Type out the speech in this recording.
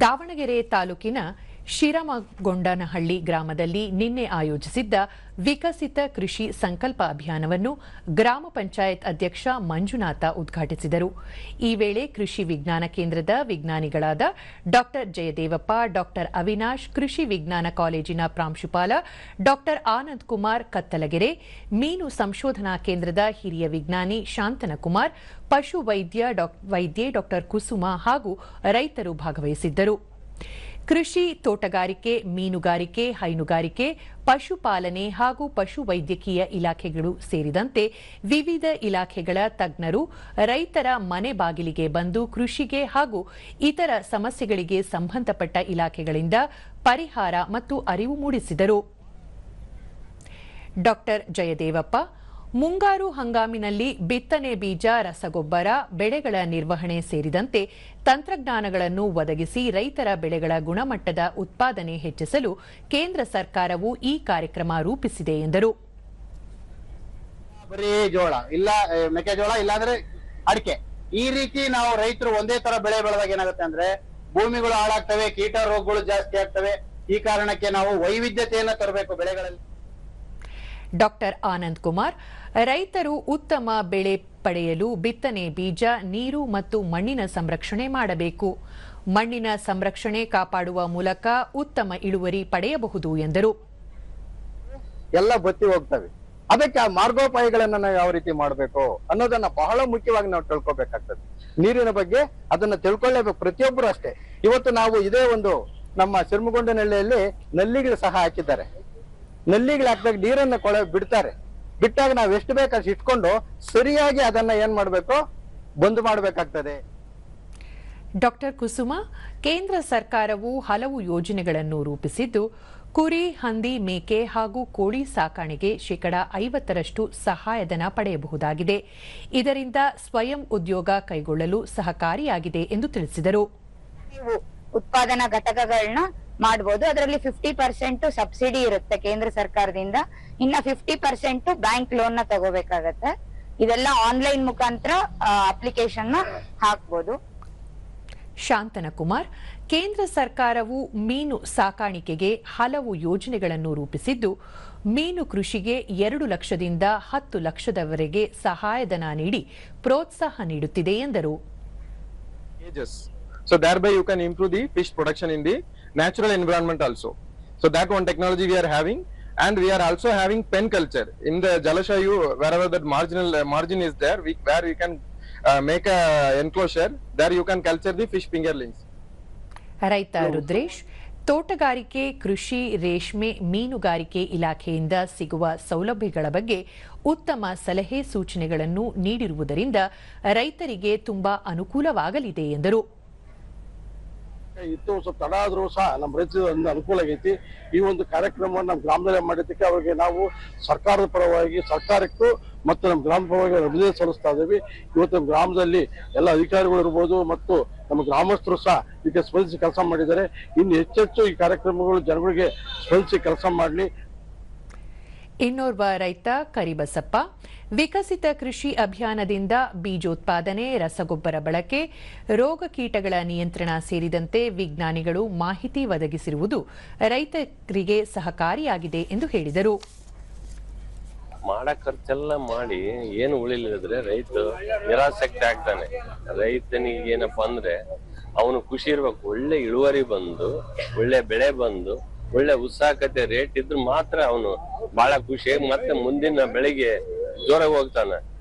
ದಾವಣಗೆರೆ ತಾಲೂಕಿನ ಶಿರಮಗೊಂಡನಹಳ್ಳಿ ಗ್ರಾಮದಲ್ಲಿ ನಿನ್ನೆ ಆಯೋಜಿಸಿದ್ದ ವಿಕಸಿತ ಕೃಷಿ ಸಂಕಲ್ಪ ಅಭಿಯಾನವನ್ನು ಗ್ರಾಮ ಪಂಚಾಯತ್ ಅಧ್ಯಕ್ಷ ಮಂಜುನಾಥ ಉದ್ಘಾಟಿಸಿದರು. ಈ ವೇಳೆ ಕೃಷಿ ವಿಜ್ಞಾನ ಕೇಂದ್ರದ ವಿಜ್ಞಾನಿಗಳಾದ ಡಾ ಜಯದೇವಪ್ಪ ಡಾ ಅವಿನಾಶ್, ಕೃಷಿ ವಿಜ್ಞಾನ ಕಾಲೇಜಿನ ಪ್ರಾಂಶುಪಾಲ ಡಾ ಆನಂದ್ ಕುಮಾರ್ ಕತ್ತಲಗೆರೆ, ಮೀನು ಸಂಶೋಧನಾ ಕೇಂದ್ರದ ಹಿರಿಯ ವಿಜ್ಞಾನಿ ಶಾಂತನಕುಮಾರ್, ಪಶು ವೈದ್ಯ ವೈದ್ಯೆ ಡಾ ಕುಸುಮ ಹಾಗೂ ರೈತರು ಭಾಗವಹಿಸಿದ್ದರು. ಕೃಷಿ, ತೋಟಗಾರಿಕೆ, ಮೀನುಗಾರಿಕೆ, ಹೈನುಗಾರಿಕೆ, ಪಶುಪಾಲನೆ ಹಾಗೂ ಪಶು ವೈದ್ಯಕೀಯ ಇಲಾಖೆಗಳು ಸೇರಿದಂತೆ ವಿವಿಧ ಇಲಾಖೆಗಳ ತಜ್ಞರು ರೈತರ ಮನೆ ಬಾಗಿಲಿಗೆ ಬಂದು ಕೃಷಿಗೆ ಹಾಗೂ ಇತರ ಸಮಸ್ಯೆಗಳಿಗೆ ಸಂಬಂಧಪಟ್ಟ ಇಲಾಖೆಗಳಿಂದ ಪರಿಹಾರ ಮತ್ತು ಅರಿವು ಮೂಡಿಸಿದರು. ಡಾಕ್ಟರ್ ಜಯದೇವಪ್ಪ ಮುಂಗಾರು ಹಂಗಾಮಿನಲ್ಲಿ ಬಿತ್ತನೆ ಬೀಜ, ರಸಗೊಬ್ಬರ, ಬೆಳೆಗಳ ನಿರ್ವಹಣೆ ಸೇರಿದಂತೆ ತಂತ್ರಜ್ಞಾನಗಳನ್ನು ಒದಗಿಸಿ ರೈತರ ಬೆಳೆಗಳ ಗುಣಮಟ್ಟದ ಉತ್ಪಾದನೆ ಹೆಚ್ಚಿಸಲು ಕೇಂದ್ರ ಸರ್ಕಾರವು ಈ ಕಾರ್ಯಕ್ರಮ ರೂಪಿಸಿದೆ ಎಂದರು. ಬರೀ ಜೋಳ, ಇಲ್ಲ ಮೆಕ್ಕೆಜೋಳ, ಇಲ್ಲಾಂದ್ರೆ ಅಡಿಕೆ. ಈ ರೀತಿ ನಾವು ರೈತರು ಒಂದೇ ತರ ಬೆಳೆ ಬೆಳೆದಾಗ ಏನಾಗುತ್ತೆ ಅಂದ್ರೆ ಭೂಮಿಗಳು ಹಾಳಾಗ್ತವೆ, ಕೀಟ ರೋಗಗಳು ಜಾಸ್ತಿ ಆಗ್ತವೆ. ಈ ಕಾರಣಕ್ಕೆ ನಾವು ವೈವಿಧ್ಯತೆಯನ್ನ ತರಬೇಕು ಬೆಳೆಗಳಲ್ಲಿ. ಡಾಕ್ಟರ್ ಆನಂದ್ ಕುಮಾರ್, ರೈತರು ಉತ್ತಮ ಬೆಳೆ ಪಡೆಯಲು ಬಿತ್ತನೆ ಬೀಜ, ನೀರು ಮತ್ತು ಮಣ್ಣಿನ ಸಂರಕ್ಷಣೆ ಮಾಡಬೇಕು. ಮಣ್ಣಿನ ಸಂರಕ್ಷಣೆ ಕಾಪಾಡುವ ಮೂಲಕ ಉತ್ತಮ ಇಳುವರಿ ಪಡೆಯಬಹುದು ಎಂದರು. ಎಲ್ಲ ಬತ್ತಿ ಹೋಗ್ತವೆ. ಅದಕ್ಕೆ ಆ ಮಾರ್ಗೋಪಾಯಗಳನ್ನ ನಾವು ಯಾವ ರೀತಿ ಮಾಡಬೇಕು ಅನ್ನೋದನ್ನ ಬಹಳ ಮುಖ್ಯವಾಗಿ ನಾವು ತಿಳ್ಕೊಬೇಕಾಗ್ತದೆ. ನೀರಿನ ಬಗ್ಗೆ ಅದನ್ನ ತಿಳ್ಕೊಳ್ಳೇಬೇಕು ಪ್ರತಿಯೊಬ್ಬರು ಅಷ್ಟೇ. ಇವತ್ತು ನಾವು ಇದೇ ಒಂದು ನಮ್ಮ ಶಿರ್ಮಗೊಂಡನಹಳ್ಳಿಯಲ್ಲಿ ನಲ್ಲಿಗಳು ಸಹ ಹಾಕಿದ್ದಾರೆ. ನಲ್ಲಿಗಳು ಹಾಕಿದಾಗ ನೀರನ್ನ ಕೊಳೆ ಬಿಡ್ತಾರೆ. ಬಿಟ್ಟಾಗ ನಾವು ಎಷ್ಟು ಬೇಕಷ್ಟು ಇಟ್ಕೊಂಡು ಸರಿಯಾಗಿ ಅದನ್ನ ಏನ್ ಮಾಡಬೇಕು? ಬಂದ್ ಮಾಡ್ಬೇಕಾಗ್ತದೆ. ಡಾಕ್ಟರ್ ಕುಸುಮ ಕೇಂದ್ರ ಸರ್ಕಾರವು ಹಲವು ಯೋಜನೆಗಳನ್ನು ರೂಪಿಸಿದ್ದು ಕುರಿ ಹಂದಿ ಮೇಕೆ ಹಾಗೂ ಕೋಳಿ ಸಾಕಾಣಿಕೆ ಶೇಕಡಾ ಐವತ್ತರಷ್ಟು ಸಹಾಯಧನ ಪಡೆಯಬಹುದಾಗಿದೆ. ಇದರಿಂದ ಸ್ವಯಂ ಉದ್ಯೋಗ ಕೈಗೊಳ್ಳಲು ಸಹಕಾರಿಯಾಗಿದೆ ಎಂದು ತಿಳಿಸಿದರು. ನೀವು ಉತ್ಪಾದನಾ ಘಟಕಗಳನ್ನ ಮಾಡ್ಬೋದು. ಅದರಲ್ಲಿ ಫಿಫ್ಟಿ ಪರ್ಸೆಂಟ್ ಸಬ್ಸಿಡಿ ಇರುತ್ತೆ ಕೇಂದ್ರ ಸರ್ಕಾರದಿಂದ. ಇನ್ನ ಫಿಫ್ಟಿ ಪರ್ಸೆಂಟ್ ಬ್ಯಾಂಕ್ ಲೋನ್ನ ತಗೋಬೇಕಾಗತ್ತೆ. ಇದೆಲ್ಲ ಆನ್ಲೈನ್ ಮುಖಾಂತರ ಅಪ್ಲಿಕೇಶನ್ನ ಹಾಕ್ಬೋದು. ಶಾಂತನಕುಮಾರ್ ಕೇಂದ್ರ ಸರ್ಕಾರವು ಮೀನು ಸಾಕಾಣಿಕೆಗೆ ಹಲವು ಯೋಜನೆಗಳನ್ನು ರೂಪಿಸಿದ್ದು ಮೀನು ಕೃಷಿಗೆ ಎರಡು ಲಕ್ಷದಿಂದ ಹತ್ತು ಲಕ್ಷದವರೆಗೆ ಸಹಾಯಧನ ನೀಡಿ ಪ್ರೋತ್ಸಾಹ ನೀಡುತ್ತಿದೆ ಎಂದರು. Ages. So thereby you can improve the fish production in the natural environment also. So that one technology we are having and we are also having pen culture. In the Jalashayu, wherever that marginal uh, margin is there, we, where you can uh, make a enclosure, there you can culture the fish fingerlings. ರೈತ ರುದ್ರೇಶ್ ತೋಟಗಾರಿಕೆ ಕೃಷಿ ರೇಷ್ಮೆ ಮೀನುಗಾರಿಕೆ ಇಲಾಖೆಯಿಂದ ಸಿಗುವ ಸೌಲಭ್ಯಗಳ ಬಗ್ಗೆ ಉತ್ತಮ ಸಲಹೆ ಸೂಚನೆಗಳನ್ನು ನೀಡಿರುವುದರಿಂದ ರೈತರಿಗೆ ತುಂಬಾ ಅನುಕೂಲವಾಗಲಿದೆ ಎಂದರು ಇತ್ತು ಸ್ವಲ್ಪ ತಡ ಆದರೂ ಸಹ ನಮ್ಮ ರೈತರ ಒಂದು ಅನುಕೂಲ ಆಗೈತಿ. ಈ ಒಂದು ಕಾರ್ಯಕ್ರಮವನ್ನು ನಮ್ಮ ಗ್ರಾಮದಲ್ಲೇ ಮಾಡಿದ್ದಕ್ಕೆ ಅವರಿಗೆ ನಾವು ಸರ್ಕಾರದ ಪರವಾಗಿ ಸರ್ಕಾರಕ್ಕೂ ಮತ್ತು ನಮ್ಮ ಗ್ರಾಮ ಪರವಾಗಿ ಅಭಿನಂದನೆ ಸಲ್ಲಿಸ್ತಾ ಇದ್ದೀವಿ. ಇವತ್ತು ನಮ್ಮ ಗ್ರಾಮದಲ್ಲಿ ಎಲ್ಲ ಅಧಿಕಾರಿಗಳು ಇರ್ಬೋದು ಮತ್ತು ನಮ್ಮ ಗ್ರಾಮಸ್ಥರು ಸಹ ಇದಕ್ಕೆ ಸ್ಪಂದಿಸಿ ಕೆಲಸ ಮಾಡಿದ್ದಾರೆ. ಇನ್ನು ಹೆಚ್ಚೆಚ್ಚು ಈ ಕಾರ್ಯಕ್ರಮಗಳು ಜನಗಳಿಗೆ ಸ್ಪಂದಿಸಿ ಕೆಲಸ ಮಾಡಲಿ. ಇನ್ನೋರ್ವ ರೈತ ಕರಿಬಸಪ್ಪ. ವಿಕಸಿತ ಕೃಷಿ ಅಭಿಯಾನದಿಂದ ಬೀಜೋತ್ಪಾದನೆ, ರಸಗೊಬ್ಬರ ಬಳಕೆ, ರೋಗ ಕೀಟಗಳ ನಿಯಂತ್ರಣ ಸೇರಿದಂತೆ ವಿಜ್ಞಾನಿಗಳು ಮಾಹಿತಿ ಒದಗಿಸಿರುವುದು ರೈತರಿಗೆ ಸಹಕಾರಿಯಾಗಿದೆ ಎಂದು ಹೇಳಿದರು. ಮಾಡೋ ಖರ್ಚೆಲ್ಲ ಮಾಡಿ ಏನು ಉಳಿಲಿದ್ರೆ ರೈತ ನಿರಾಸಕ್ತಿ ಆಗ್ತಾನೆ. ರೈತನಿಗೆ ಏನಪ್ಪಾ ಅಂದ್ರೆ ಅವನು ಖುಷಿ ಇರ್ಬೇಕು. ಒಳ್ಳೆ ಇಳುವರಿ ಬಂದು, ಒಳ್ಳೆ ಬೆಳೆ ಬಂದು ಒಳ್ಳೆ ಉತ್ಸಾಹಕತೆ ರೇಟ್ ಇದ್ರೆ ಮಾತ್ರ ಅವನು ಬಹಳ ಖುಷಿ. ಮತ್ತೆ ಮುಂದಿನ ಬೆಳಿಗ್ಗೆ ಜೋರಾಗಿ ಹೋಗ್ತಾನೆ.